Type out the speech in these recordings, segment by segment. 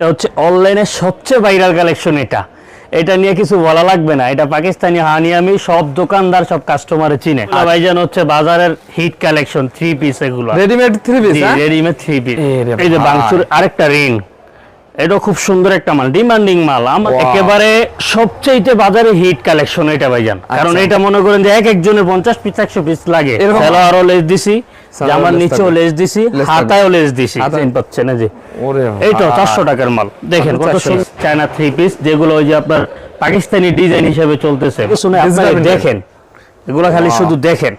এটা হচ্ছে অনলাইনের সবচেয়ে ভাইরাল কালেকশন এটা। এটা নিয়ে কিছু বলা লাগবে না। এটা পাকিস্তানি হানিয়ামি সব দোকানদার সব কাস্টমারে চিনে। ভাইজান হচ্ছে বাজারের হিট কালেকশন থ্রি পিস এগুলো। Readymade three piece readymade three piece এই যে। বাংচুর আরেকটা রিং এটা খুব সুন্দর একটা মাল ডিমান্ডিং মাল। আমার একেবারে সবচেয়ে বাজারে হিট কালেকশন এটা ভাইজান। কারণ আচ্ছা। এটা মনে করেন যে এক একজনের পঞ্চাশ পিস একশো পিস লাগে। এরকম? লেস দিছি। জামার নিচেও। লেস দিছি হাতায়ও লেস দিছি। পাচ্ছেন এই যে। ওরে এই চারশো টাকার মাল। দেখেন কত চায়না থ্রি পিস যেগুলো ওই যে আপনার পাকিস্তানি ডিজাইন হিসেবে চলতেছে। দেখেন। এগুলো খালি শুধু দেখেন।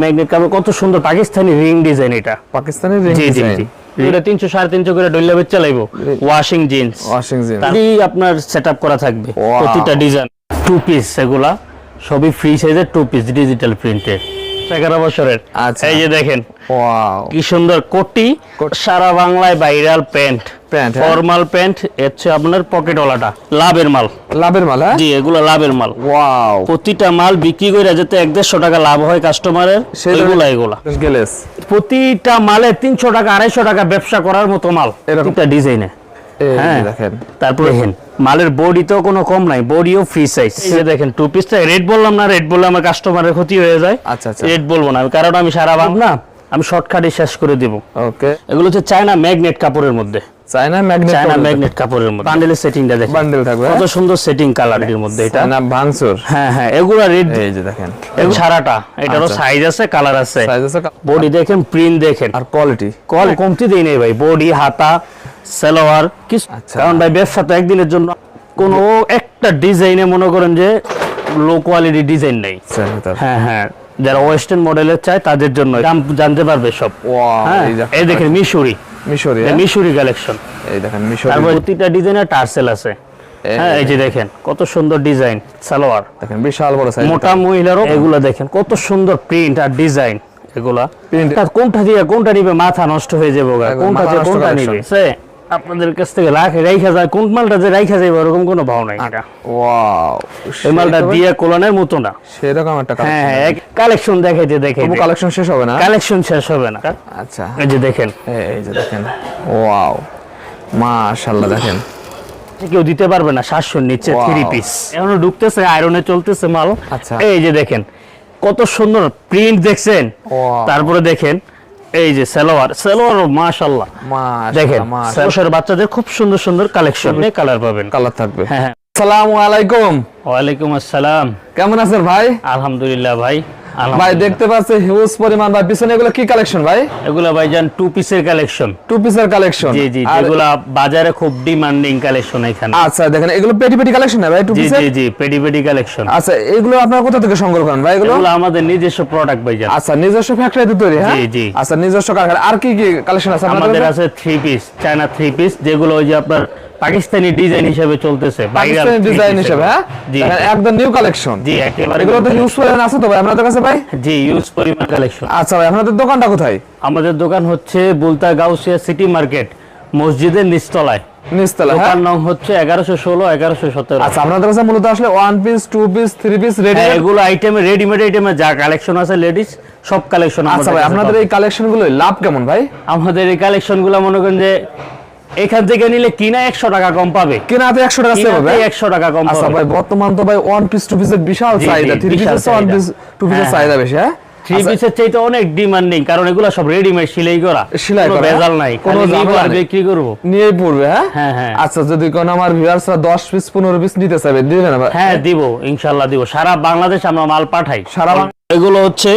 ম্যাগনেট কাপড় কত সুন্দর পাকিস্তানি রিং ডিজাইন এটা। পাকিস্তানি রিং জি জি ডিজাইন এটা তিনশো সাড়ে তিনশো করে ডইলা বেচা লাগবো। ওয়াশিং জিন্স ওয়াশিং আপনার সেট করা থাকবে। প্রতিটা ডিজাইন টু পিস এগুলা সবই ফ্রি সাইজের টু পিস ডিজিটাল প্রিন্টের এগারো বছরের। আচ্ছা। এই যে দেখেন কি সুন্দর কোটি সারা বাংলায় viral pant pant formal pant হচ্ছে আপনার পকেটওয়ালাটা লাভের মাল। লাভের মাল হ্যাঁ? জি এগুলো লাভের মাল। ওয়াও প্রতিটা মাল বিক্রি করে যাতে এক দেড়শো টাকা লাভ হয় কাস্টমারের এগুলা এগুলা। প্রতিটা মালে তিনশো টাকা আড়াইশো টাকা ব্যবসা করার মতো মাল এরকম। ডিজাইনে হ্যাঁ দেখেন তারপর দেখেন। মালের বডিতেও কোনো কম নাই বডিও ফ্রি সাইজ দেখেন টু পিসটা রেট বললাম না রেট বললে আমার কাস্টমারের ক্ষতি হয়ে যায়। আচ্ছা আচ্ছা। রেট বলব না কারণ আমি সারা বাং না। আমি শর্টকাটে শেষ করে দিব। ওকে এগুলো হচ্ছে চায়না ম্যাগনেট কাপড়ের মধ্যে। চায়না ম্যাগনেট চায়না ম্যাগনেট কাপড়ের মধ্যে। বান্ডেলের সেটিংটা দেখেন। বান্ডেল থাকবে। কত সুন্দর সেটিং কালারের মধ্যে এটা। চায়না ভাঙচুর হ্যাঁ হ্যাঁ এগুলো এই যে দেখেন। সারাটা। এটারও আচ্ছা। সাইজ আছে কালার আছে। সাইজ আছে বডি দেখেন প্রিন্ট দেখেন। আর কোয়ালিটি কমতি দেই নেই ভাই। বডি হাতা সালোয়ার আচ্ছা। কারণ ভাই ব্যবসা তো একদিনের জন্য। কোনো একটা ডিজাইনে মনে করেন যে লো কোয়ালিটি ডিজাইন নেই। হ্যাঁ হ্যাঁ। যারা ওয়েস্টার্ন মডেলের চায় তাদের জন্য দাম জানতে পারবে সব। হ্যাঁ এই দেখেন মিশরি। মিশরি হ্যাঁ? মিশরি কালেকশন এই দেখেন মিশরি প্রতিটা ডিজাইনের টার্সেল আছে। হ্যাঁ এই যে দেখেন। কত সুন্দর ডিজাইন সালোয়ার। দেখেন বিশাল বড় সাইজ মোটা মহিলারও এগুলা দেখেন কত সুন্দর প্রিন্ট আর ডিজাইন এগুলা। কোনটা দিয়ে কোনটা নিবে মাথা নষ্ট হয়ে যাবে। কোনটা দিয়ে কোনটা নিবে? সে আপনাদের কাছ থেকে রাখে রাইখা যায় কোন মালটা যে রাইখা যাবে ওরকম কোনো ভাও নাই। এটা ওয়াও এই মালটা দিয়ে কোলানের মতো না। সেরকম একটা হ্যাঁ কালেকশন হ্যাঁ কালেকশন দেখাইতে দেখে তবু কালেকশন শেষ হবে না? কালেকশন শেষ হবে না। আচ্ছা। এই যে দেখেন। এই- যে দেখেন। ওয়াও। মাশাআল্লাহ দেখেন। কেউ দিতে পারবে না সাতশোর নিচে. থ্রি পিস এখনও ঢুকতেছে আয়রনে চলতেছে মাল। আচ্ছা। এই যে দেখেন কত সুন্দর প্রিন্ট দেখছেন। তারপরে দেখেন এই যে সালোয়ার সালোয়ার মাশাল্লাহ দেখেন মাশাআল্লাহ। মাশাআল্লাহ বাচ্চাদের খুব সুন্দর সুন্দর কালেকশন কালার পাবেন। কালার থাকবে। হ্যাঁ হ্যাঁ। আসসালামু আলাইকুম। ওয়ালাইকুম আসসালাম। কেমন আছেন ভাই? আলহামদুলিল্লাহ ভাই। ভাই দেখতে পাচ্ছি হিউজ পরিমাণ। ভাই পিছনে এগুলো কি কালেকশন ভাই? এগুলা ভাইজান টু পিসের কালেকশন টু পিসের কালেকশন জি জি যেগুলা বাজারে খুব ডিমান্ডিং কালেকশন এখানে। আচ্ছা দেখেন এগুলো পেটি পেটি কালেকশন না ভাই টু জি পিসের জি জি পেডি পেডি কালেকশন আচ্ছা এগুলো আপনারা কোথা থেকে সংগ্রহ করেন ভাই এগুলো? এগুলো আমাদের নিজস্ব প্রোডাক্ট ভাইজান। আচ্ছা নিজস্ব ফ্যাক্টরিতে তৈরি হ্যাঁ? জি, জি। আচ্ছা নিজস্ব কারখানা আর কি কি কালেকশন আছে আমাদের আছে three piece China three piece যেগুলো ওই যে আপনার পাকিস্তানি ডিজাইন হিসেবে চলতেছে পাকিস্তানি ডিজাইন হিসেবে। হ্যাঁ? একদম নিউ কালেকশন জি একেবারে এগুলো তো হিউজ পরিমাণ আছে তো ভাই আপনাদের কাছে ভাই? জি ইউজ পরিমাণ কালেকশন আচ্ছা ভাই আপনাদের দোকানটা কোথায়? আমাদের দোকান হচ্ছে বুলতা গাউসিয়া সিটি মার্কেট মসজিদের নিচতলায়। নিচতলা হ্যাঁ? দোকান নং হচ্ছে এগারোশো ষোলো এগারোশো সতেরো। আচ্ছা আপনাদের কাছে মূলত আসলে one piece two piece three piece ready এগুলো আইটেমে রেডিমেড আইটেমে যা কালেকশন আছে লেডিস সব কালেকশন আচ্ছা ভাই আপনাদের এই কালেকশনগুলো লাভ কেমন ভাই? আমাদের এই কালেকশনগুলো মনে করেন যে এখান থেকে নিলে কিনা একশো টাকা কম পাবে। কেনাতে একশো টাকা সেভ হবে একশো টাকা কম আচ্ছা পাবে। ভাই বর্তমান তো ভাই ওয়ান পিস টু পিসের বিশাল চাহিদা থ্রি পিসের ওয়ান পিস টু পিসের হ্যাঁ, চাহিদা বেশি হ্যাঁ? থ্রি পিসের চাইতে অনেক ডিমান্ডিং কারণ এগুলো সব রেডিমেড সেলাই করা। সেলাই করা, ভেজাল নাই। কোনো। বিক্রি করব। নিয়েই পড়বে হ্যাঁ? হ্যাঁ, হ্যাঁ। আচ্ছা যদি কোন আমার ভিউয়ার্সরা 10 পিস 15 পিস নিতে চাইবে দিবেন না? হ্যাঁ দিব ইনশাল্লাহ দিব। সারা বাংলাদেশ আমরা মাল পাঠাই। সারা এগুলো হচ্ছে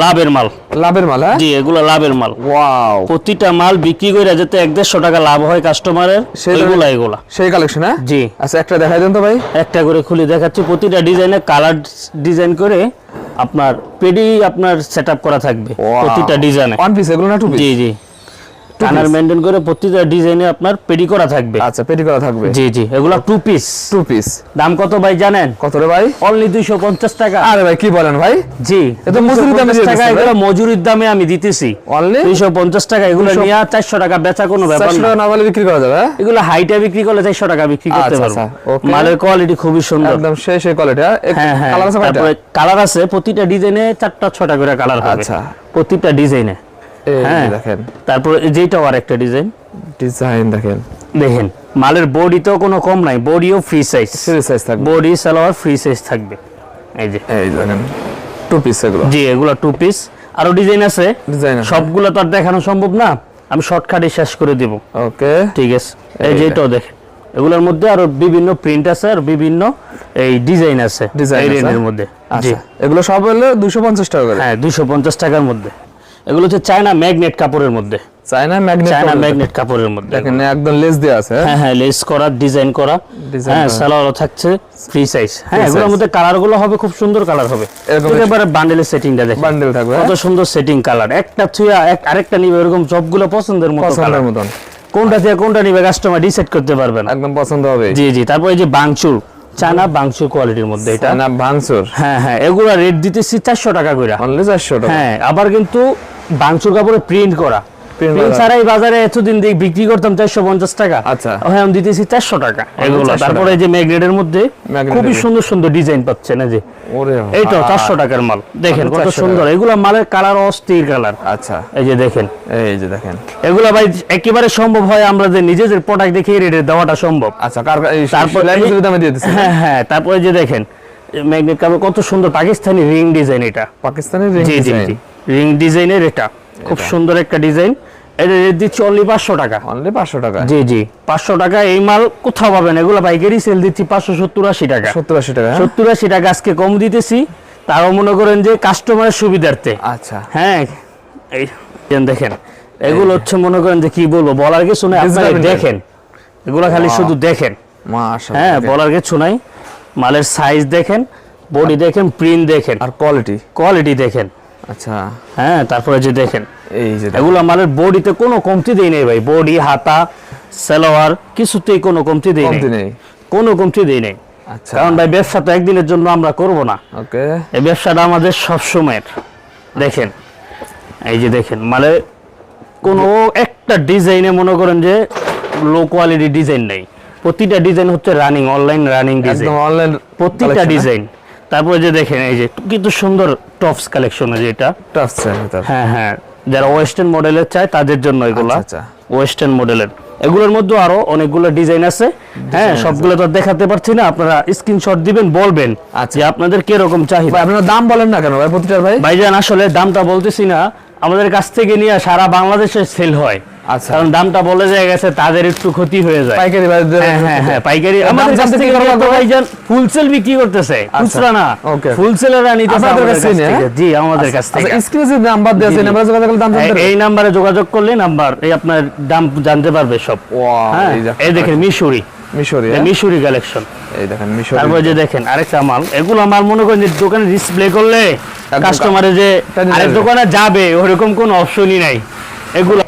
লাভের মাল। লাভের মাল হ্যাঁ? জি এগুলো লাভের মাল। ওয়াও। প্রতিটা মাল বিক্রি করে যাতে এক দেড়শো টাকা লাভ হয় কাস্টমারের সেইগুলা এগুলা এগুলা। সেই কালেকশন হ্যাঁ? জি। আচ্ছা একটা দেখাই দেন তো ভাই। একটা করে খুলে দেখাচ্ছি। প্রতিটা ডিজাইনে কালার ডিজাইন করে আপনার পেডি আপনার সেটআপ করা থাকবে। প্রতিটা ডিজাইনে ওয়ান পিস এগুলো না টু পিস জি জি। কালার মেনটেন করে প্রতিটা ডিজাইনে আপনার পেডি করা থাকবে। আচ্ছা পেটি করা থাকবে। জি জি এগুলো টু পিস টু পিস দাম কত ভাই জানেন? কত রে ভাই? অনলি দুইশো পঞ্চাশ টাকা। আরে ভাই কি বলেন ভাই? জি। এ তো মজুরির দামে 250 টাকা এগুলো মজুরির দামে আমি দিতেছি। অনলি দুইশো পঞ্চাশ টাকা এগুলো 200 নিয়ে চারশো টাকা বেচা কোনো ব্যাপার 400 না। টাকা না বলে বিক্রি করা যাবে? হ্যাঁ? এগুলো হাইটা বিক্রি করলে চারশো টাকা বিক্রি করতে আচ্ছা, পারব। আচ্ছা, okay. মালের কোয়ালিটি খুবই সুন্দর। একদম সেই সেই কোয়ালিটি হ্যাঁ? হ্যাঁ হ্যাঁ কালার আছে প্রতিটা ডিজাইনে চারটা ছটা করে কালার হবে। আচ্ছা। প্রতিটা ডিজাইনে হ্যাঁ। দেখেন। তারপরে যেটাও আর একটা ডিজাইন ডিজাইন দেখেন। দেখেন মালের বডিতেও কোনো কম নাই বডিও ফ্রি সাইজ সিরিজ সাইজ থাকবে। বডি সালোয়ার ফ্রি সাইজ থাকবে। এই যে। এই দেখেন টু পিস এগুলো। জি এগুলো টু পিস আরও ডিজাইন আছে। ডিজাইন সবগুলো তো আর দেখানো সম্ভব না। আমি শর্টকাটে শেষ করে দিব। ওকে। ঠিক আছে। এই যে এটাও দেখেন। এগুলোর মধ্যে আরও বিভিন্ন প্রিন্ট আছে আর বিভিন্ন এই ডিজাইন আছে। রেঞ্জের মধ্যে। আচ্ছা। এগুলো সব হলো দুশো পঞ্চাশ টাকা করে। হ্যাঁ দুইশো পঞ্চাশ টাকার মধ্যে। এগুলো হচ্ছে চায়না ম্যাগনেট কাপড়ের মধ্যে। চায়না ম্যাগনেট চায়না ম্যাগনেট কাপড়ের মধ্যে। দেখেন একদম লেস আছে হ্যাঁ? হ্যাঁ হ্যাঁ লেস করা ডিজাইন করা। হ্যাঁ। সালোয়ারও থাকছে ফ্রি সাইজ হ্যাঁ এগুলোর মধ্যে কালারগুলো হবে খুব সুন্দর কালার হবে। একেবারে বান্ডেলের সেটিংটা দেখেন। বান্ডেল থাকবে কত সুন্দর সেটিং কালার। একটা থুয়া এক আরেকটা নিবে এরকম সবগুলো পছন্দের মতো কালার। মতন। কোনটা কোনটা নিবে কাস্টমার ডিসাইড করতে পারবে না। একদম পছন্দ হবে। জি জি তারপর এই যে বাংচুর চায়না বাংচুর কোয়ালিটির মধ্যে এটা। না ভাঙচুর হ্যাঁ হ্যাঁ এগুলা রেট দিতেছি চারশো টাকা করে অনলি চারশো টাকা। হ্যাঁ আবার কিন্তু বাংচুর কাপড়ে প্রিন্ট করা। প্রিন্ট করা। ছাড়াই বাজারে এতদিন দিয়ে বিক্রি করতাম চারশো পঞ্চাশ টাকা। আচ্ছা। হ্যাঁ আমি দিতেছি চারশো টাকা। এগুলো তারপরে এই যে ম্যাগনেটের মধ্যে খুবই সুন্দর সুন্দর ডিজাইন পাচ্ছেন এই যে। ওরে এইটা চারশো টাকার মাল। দেখেন কত সুন্দর। এগুলো মালের কালার অস্থির কালার। আচ্ছা। এই যে দেখেন। এই যে দেখেন। এগুলো ভাই একেবারে সম্ভব হয় আমরা যে নিজেদের প্রোডাক্ট দেখে রেটে দেওয়াটা সম্ভব। আচ্ছা তারপর হ্যাঁ হ্যাঁ তারপরে যে দেখেন ম্যাগনেট কাপড় কত সুন্দর পাকিস্তানি রিং ডিজাইন এটা। রিং ডিজাইন জি। রিং ডিজাইনের এটা। খুব সুন্দর একটা ডিজাইন। এটা রেট দিচ্ছি অনলি পাঁচশো টাকা। অনলি পাঁচশো টাকা। জি জি। পাঁচশো টাকা এই মাল কোথাও পাবেন? এগুলো বাইকেরই সেল দিচ্ছি পাঁচশো সত্তর আশি টাকা। সত্তর আশি টাকা? সত্তর আশি টাকা আজকে কম দিতেছি। তাও মনে করেন যে কাস্টমারের সুবিধার্থে। আচ্ছা। হ্যাঁ এই দেখেন এগুলো হচ্ছে মনে করেন যে কি বলব বলার কিছু নাই। আপনারা দেখেন। এগুলো খালি শুধু দেখেন। মাশাআল্লাহ হ্যাঁ বলার কিছু নাই। মালের সাইজ দেখেন বডি দেখেন প্রিন্ট দেখেন। আর কোয়ালিটি কোয়ালিটি দেখেন। আচ্ছা। হ্যাঁ তারপরে যে দেখেন এই যে এগুলো মালের বডিতে কোনো কমতি দেই নেই ভাই। বডি হাতা সালোয়ার কিছুতেই কোনো কমতি দেই নেই। কোনো কমতি দেই নেই। আচ্ছা। কারণ ভাই ব্যবসা তো একদিনের জন্য আমরা করব না। ওকে। এই ব্যবসাটা আমাদের সব সময়ের। দেখেন এই যে দেখেন মানে কোনো একটা ডিজাইনে মনে করেন যে লো কোয়ালিটি ডিজাইন নেই। প্রতিটা ডিজাইন হচ্ছে running online running design. Online প্রত্যেকটা ডিজাইন। তারপরে যে দেখেন এই যে কিন্তু সুন্দর টপস কালেকশন আছে এটা। টপস হ্যাঁ হ্যাঁ। যারা ওয়েস্টার্ন মডেলের চায় তাদের জন্য এগুলা। আচ্ছা, আচ্ছা। ওয়েস্টার্ন মডেলের এগুলোর মধ্যে আরও অনেকগুলো ডিজাইন আছে। হ্যাঁ সবগুলো তো দেখাতে পারছি না। আপনারা স্ক্রিনশট দিবেন বলবেন আচ্ছা। যে আপনাদের কীরকম চাহিদা। আপনারা দাম বলেন না কেন? ভাই প্রতিটার ভাই? ভাইজান আসলে দামটা বলতেছি না। আমাদের কাছ থেকে নিয়ে সারা বাংলাদেশে সেল হয়। আচ্ছা। কারণ দামটা বলে যায় গেছে তাদের একটু ক্ষতি হয়ে যায়। পাইকারি হ্যাঁ হ্যাঁ হ্যাঁ পাইকারি। আমাদের কাছ থেকে? ভাইজান ফুল সেল বিক্রি করতেছে। খুচরা না। আপনাদের আমাদের কাছ থেকে? জি আমাদের কাছ থেকে। আচ্ছা যে নাম্বার দেওয়া আছে জি। যোগাযোগ করলে দাম জানতে এই- নাম্বারে যোগাযোগ করলে নাম্বার এই আপনার দাম জানতে পারবে সব। হ্যাঁ এই দেখেন মিশুরি। মিশরি হ্যাঁ? মিশুরি কালেকশন এই দেখেন মিশরি। তারপরে যে দেখেন আরেকটা মাল। এগুলো আমার মনে করেন দোকানে ডিসপ্লে করলে কাস্টমারে যে আরেক দোকানে যাবে ওরকম কোনো অপশনই নাই। এগুলো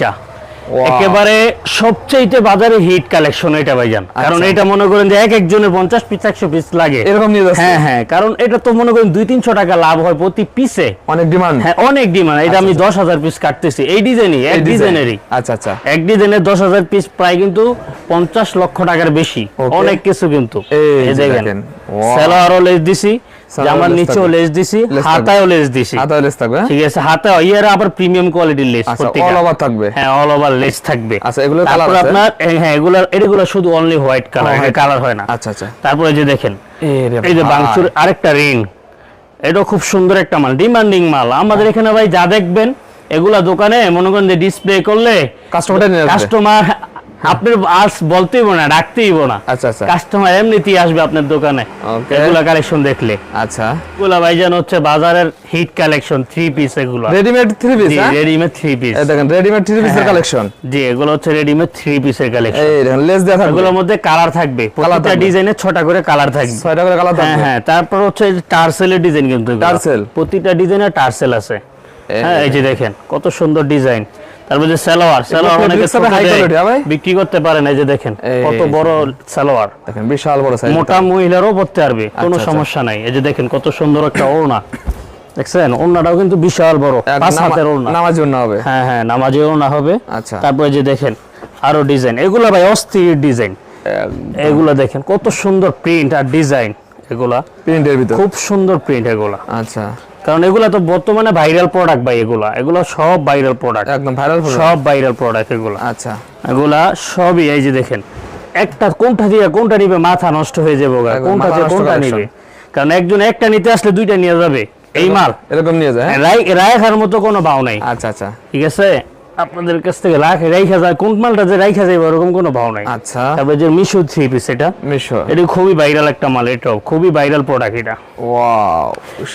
Wow. একেবারে সবচেয়ে বাজারে হিট কালেকশন এটা ভাইজান। কারণ আচ্ছা। এটা মনে করেন যে এক একজনের পঞ্চাশ পিস একশো পিস লাগে। এরকম হ্যাঁ হ্যাঁ কারণ এটা তো মনে করেন দুই তিনশো টাকা লাভ হয় প্রতি পিসে অনেক ডিমান্ড হ্যাঁ অনেক ডিমান্ড এটা আমি দশ হাজার পিস কাটতেছি। এই ডিজাইনই এক ডিজাইনেরই আচ্ছা আচ্ছা। এক ডিজাইনের দশ হাজার পিস প্রায় কিন্তু পঞ্চাশ লক্ষ টাকার বেশি। অনেক কিছু কিন্তু। দেখেন. সেলোয়ারও লেস দিছি। জামার নিচেও লেস দিছি হাতায়ও লেস দিছি। হাতা লেস থাকবে হ্যাঁ? ঠিক আছে হাতে ইয়ার আবার প্রিমিয়াম কোয়ালিটির লেস আচ্ছা অল ওভার থাকবে। হ্যাঁ অল ওভার লেস থাকবে। আচ্ছা, colour তারপর আছে? আপনার হ্যাঁ এগুলো এগুলো শুধু অনলি হোয়াইট কালার। কালার হয় না। আচ্ছা আচ্ছা। তারপরে যে দেখেন এই যে। বাংচুর আরেকটা রিং এটা খুব সুন্দর একটা মাল ডিমান্ডিং মাল। আমাদের এখানে ভাই যা দেখবেন এগুলা দোকানে মনে করেন যে ডিসপ্লে করলে কাস্টমার কাস্টমার আপনার আস বলতেই না ডাকতেই না। আচ্ছা আচ্ছা। কাস্টমার এমনিতেই আসবে আপনার দোকানে. এগুলা কালেকশন দেখলে। আচ্ছা। এগুলা ভাইজান হচ্ছে বাজারের হিট কালেকশন থ্রি পিস এগুলো। Readymade three piece readymade three piece দেখেন রেডিমেড থ্রি পিসের হ্যাঁ। কালেকশন জি এগুলো হচ্ছে রেডিমেড থ্রি পিসের কালেকশন এই দেখেন লেস দেওয়া থাকবে। এগুলোর মধ্যে কালার থাকবে। প্রত্যেকটা। ডিজাইনে ছটা করে কালার থাকবে। ছয়টা করে কালার হ্যাঁ থাকবে। হ্যাঁ তারপর হচ্ছে টার্সেলের ডিজাইন কিন্তু টার্সেল? প্রতিটা ডিজাইনে টার্সেল আছে। হ্যাঁ এই যে দেখেন। কত সুন্দর ডিজাইন তারপর যে সালোয়ার। সালোয়ার অনেকে হ্যাঁ? বিক্রি করতে পারেন এই যে দেখেন কত বড় সালোয়ার। দেখেন বিশাল বড় সাইজ মোটা মহিলারও পড়তে পারবে কোনো আচ্ছা। সমস্যা নাই। এই যে দেখেন কত সুন্দর একটা ওড়না। দেখছেন ওড়নাটাও কিন্তু বিশাল বড় পাঁচ হাতের ওড়না। নামার জন্য হবে। হ্যাঁ হ্যাঁ নামাজি ওড়না হবে। আচ্ছা। তারপরে যে দেখেন আরও ডিজাইন। এগুলা ভাই অস্থির ডিজাইন। এগুলা দেখেন কত সুন্দর প্রিন্ট আর ডিজাইন এগুলা। প্রিন্টের ভিতর। খুব সুন্দর প্রিন্ট এগুলা। আচ্ছা। কারণ এগুলা তো বর্তমানে ভাইরাল প্রোডাক্ট ভাই এগুলা। এগুলো সব ভাইরাল প্রোডাক্ট একদম ভাইরাল সব ভাইরাল প্রোডাক্ট এগুলা। আচ্ছা। এগুলা সবই এই যে দেখেন একটা কোনটা দিয়ে কোনটা নিবে মাথা নষ্ট হয়ে যাবে। কোনটা দিয়ে কোনটা নিবে? কারণ একজন একটা নিতে আসলে দুইটা নিয়ে যাবে এই মাল। এরকম নিয়ে যায় রায় রাই খার মতো কোনো ভাও নাই। আচ্ছা আচ্ছা। ঠিক আছে? আপনাদের কাছ থেকে রাখে রাইখা যায় কোন মালটা যে রাইখা যাবে ওরকম কোনো ভাও নাই। আচ্ছা। তারপরে যে মিশো থ্রি পিস এটা মিশো। এটা খুবই ভাইরাল একটা মাল এটাও খুবই ভাইরাল প্রোডাক্ট এটা। ওয়াও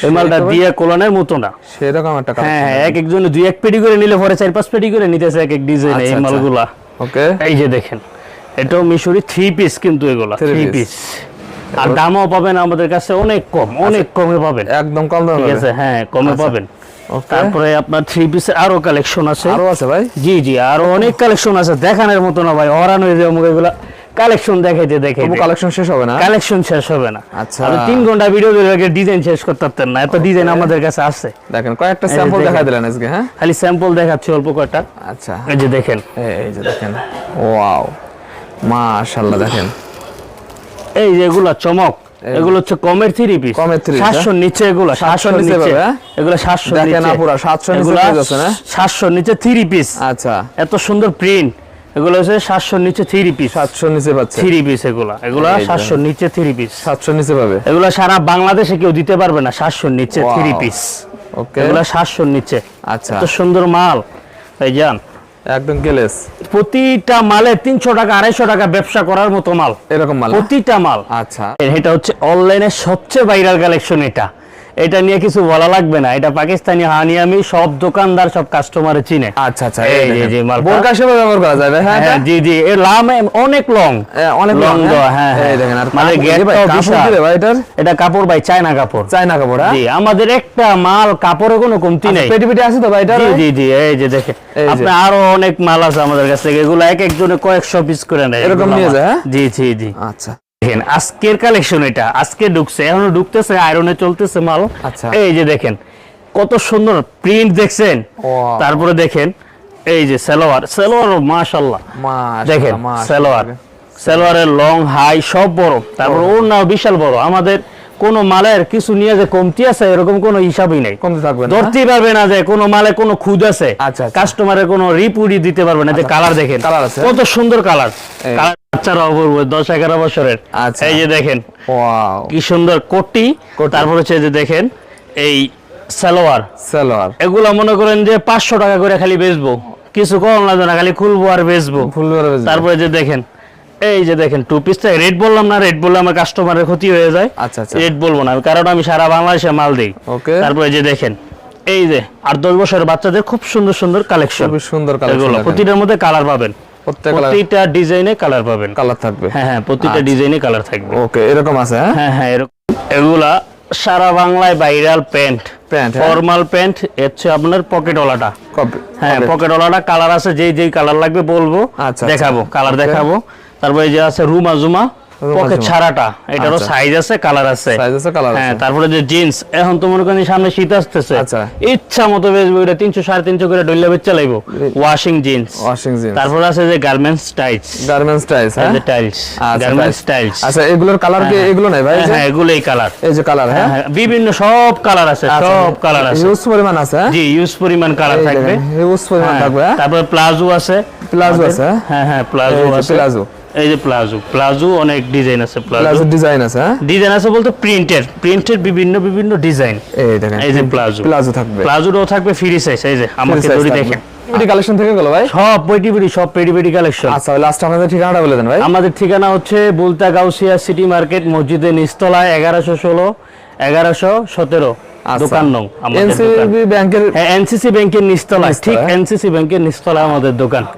এই মালটা দিয়ে কোলানের মতো না। সেরকম একটা হ্যাঁ হ্যাঁ এক একজন দুই এক পেটি করে নিলে পরে চার পাঁচ পেটি করে নিতেছে এক এক ডিজাইন আচ্ছা, এই আচ্ছা। মালগুলা। ওকে। এই যে দেখেন এটাও মিশরি থ্রি পিস কিন্তু এগুলা থ্রি পিস আর দামও পাবেন আমাদের কাছে অনেক কম অনেক কমে পাবেন। একদম কম দামে ঠিক আছে হ্যাঁ কমে আচ্ছা। পাবেন। তারপরে আপনার থ্রি পিসের আরও কালেকশন আছে। আরও আছে ভাই? জি জি আরও অনেক কালেকশন আছে দেখানোর মতো না ভাই অরান হয়ে যাবে এগুলা কালেকশন দেখাইতে দেখাইতে। কালেকশন শেষ হবে না? কালেকশন শেষ হবে না। আচ্ছা। তিন ঘণ্টা ভিডিও ধরে ডিজাইন শেষ করতে না এত ডিজাইন আমাদের কাছে আছে। দেখেন কয়েকটা স্যাম্পল। দেখা দিলেন আজকে হ্যাঁ? খালি স্যাম্পল দেখাচ্ছি অল্প কয়টা আচ্ছা। এই যে দেখেন। এই যে দেখেন। ওয়াও মাশাআল্লাহ দেখেন। এই যে এগুলা চমক। এগুলো হচ্ছে কমের থ্রি পিস কমের piece, সাতশোর নিচে এগুলা সাতশোর নিচে হ্যাঁ? এগুলো সাতশো দেখেন নিচে। আপুরা, 700 নিচে এগুলা না? সাতশোর নিচে থ্রি পিস আচ্ছা। এত সুন্দর প্রিন্ট এগুলো হচ্ছে সাতশোর নিচে থ্রি পিস সাতশো নিচে পাচ্ছে। থ্রি পিস এগুলা। এগুলা। সাতশোর নিচে থ্রি পিস সাতশো নিচে পাবে। এগুলো সারা বাংলাদেশে কেউ দিতে পারবে না সাতশোর নিচে থ্রি পিস ওকে এগুলো সাতশোর নিচে। আচ্ছা। এত সুন্দর মাল। এই যান একদম গেলেস। প্রতিটা মালে তিনশো টাকা আড়াইশো টাকা ব্যবসা করার মতো মাল। এরকম মাল প্রতিটা মাল। আচ্ছা। এটা হচ্ছে অনলাইনে সবচেয়ে ভাইরাল কালেকশন এটা। এটা নিয়ে কিছু বলা লাগবে না। এটা পাকিস্তানি হানি আমি সব দোকানদার সব কাস্টমারে চিনে। আচ্ছা আচ্ছা এই মালটা। বোরকা হিসেবে ব্যবহার করা যাবে হ্যাঁ হ্যাঁ এটা? জি জি এর লাম অনেক লং অনেক লং হ্যাঁ? হ্যাঁ দেখেন আর মানে ভাই, এটা কাপড় ভাই চায়না কাপড়। চায়না কাপড় হ্যাঁ? জি আমাদের একটা মাল কাপড়ে কোনো কমতি আচ্ছা, নেই। পেটি পেটি আছে তো ভাই এটার? জি জি জি এই যে দেখে আপনি আরও অনেক মাল আছে আমাদের কাছ থেকে এগুলো এক একজনে কয়েকশো পিস করে নেয়। এরকম নিয়ে যায়, হ্যাঁ? জি জি জি। আচ্ছা। দেখেন আজকের কালেকশন এটা। আজকে ঢুকছে এখনও ঢুকতেছে আয়রনে চলতেছে মাল। আচ্ছা। এই যে দেখেন কত সুন্দর প্রিন্ট দেখছেন? তারপরে দেখেন এই যে সালোয়ার সালোয়ার মাশাআল্লাহ, দেখেন। সালোয়ার সালোয়ারের লং হাই সব বড়। তারপর ওর নাও বিশাল বড়। আমাদের কোন মালের কিছু নিয়ে যে কমতি আছে এরকম কোনো হিসাবই নাই। কমতে থাকবে না। ধরতেই পারবে না যে কোনো মালে কোনো খুদ আছে। আচ্ছা, আচ্ছা। কাস্টমারের কোনো রিপুরি দিতে পারবে না। যে কালার দেখেন। colour আছে? কত সুন্দর কালার এই। কালার বাচ্চারা অপূর্ব দশ এগারো বছরের। আচ্ছা। এই যে দেখেন ওয়াও কি সুন্দর কোটি। কোটি। তারপর হচ্ছে যে দেখেন এই সালোয়ার। সালোয়ার। এগুলা মনে করেন যে পাঁচশো টাকা করে খালি বেচবো। কিছু কম লাগবে না খালি খুলবো আর বেচবো। তারপরে যে দেখেন এই যে দেখেন টু পিসটা রেট বললাম না রেড বললে আমার কাস্টমারের ক্ষতি হয়ে যায়। আচ্ছা আচ্ছা। রেট বলব না কারণ আমি সারা বাংলাদেশে মাল দিই। ওকে তারপরে যে দেখেন এই যে আর দশ বছরের বাচ্চাদের খুব সুন্দর সুন্দর কালেকশন খুবই সুন্দর কালেকশন প্রতিটার মধ্যে কালার পাবেন। প্রতিটা ডিজাইনে কালার পাবেন। কালার থাকবে। হ্যাঁ হ্যাঁ প্রতিটা আচ্ছা। ডিজাইনে কালার থাকবে। ওকে এরকম আছে হ্যাঁ? হ্যাঁ হ্যাঁ এরকম। এগুলা সারা বাংলায় viral pant pant formal pant হচ্ছে আপনার পকেটওয়ালাটা কপি হ্যাঁ পকেটওয়ালাটা কালার আছে যেই যেই কালার লাগবে বলব আচ্ছা, দেখাবো কালার দেখাবো। তারপরে যে আছে রুমা জুমা পকেট ছাড়াটা। এটারও আচ্ছা। সাইজ আছে কালার আছে। সাইজ আছে কালার হ্যাঁ তারপরে যে জিন্স এখন তো মনে করেন সামনে শীত আসতেছে। আচ্ছা। ইচ্ছা মতো বেচবো এটা তিনশো সাড়ে তিনশো করে ডইলা বেচা লাগবো। ওয়াশিং জিন্স ওয়াশিং জিন্স তারপরে আছে যে গার্মেন্টস টাইলস গার্মেন্টস টাইলস হ্যাঁ যে টাইলস আচ্ছা, গার্মেন্টস টাইলস আচ্ছা এগুলোর কালার কি এগুলো নাই ভাই হ্যাঁ এগুলো এই কালার এই যে কালার হ্যাঁ? হ্যাঁ বিভিন্ন সব কালার আছে আচ্ছা, সব কালার আছে। হিউজ পরিমাণ আছে হ্যাঁ? জি ইউজ পরিমাণ কালার থাকবে। হিউজ পরিমাণ হ্যাঁ, থাকবে হ্যাঁ? তারপরে প্লাজো আছে। প্লাজো আছে হ্যাঁ? হ্যাঁ হ্যাঁ প্লাজো আছে। প্লাজো। এই যে প্লাজো প্লাজো অনেক ডিজাইন আছে প্লাজো ডিজাইন আছে হ্যাঁ? ডিজাইন আছে বলতে প্রিন্টের প্রিন্টের বিভিন্ন বিভিন্ন ডিজাইন এই দেখেন এই যে প্লাজো প্লাজো থাকবে। প্লাজোটাও থাকবে ফ্রি সাইজ এই যে আমাকে দেখেন। এটি কালেকশন থেকে গেল ভাই? সব পেটি পেটি সব পেটি পেটি কালেকশন আচ্ছা লাস্ট আপনাদের ঠিকানাটা বলে দেন ভাই। আমাদের ঠিকানা হচ্ছে বুলতা গাউসিয়া সিটি মার্কেট মসজিদের নিচতলায় এগারোশো ষোলো এগারোশো সতেরো আচ্ছা। দোকান নং আমাদের ব্যাংকের হ্যাঁ এনসিসি ব্যাংকের নিচতলায় ঠিক এনসিসি ব্যাংকের নিচতলায় আমাদের দোকান।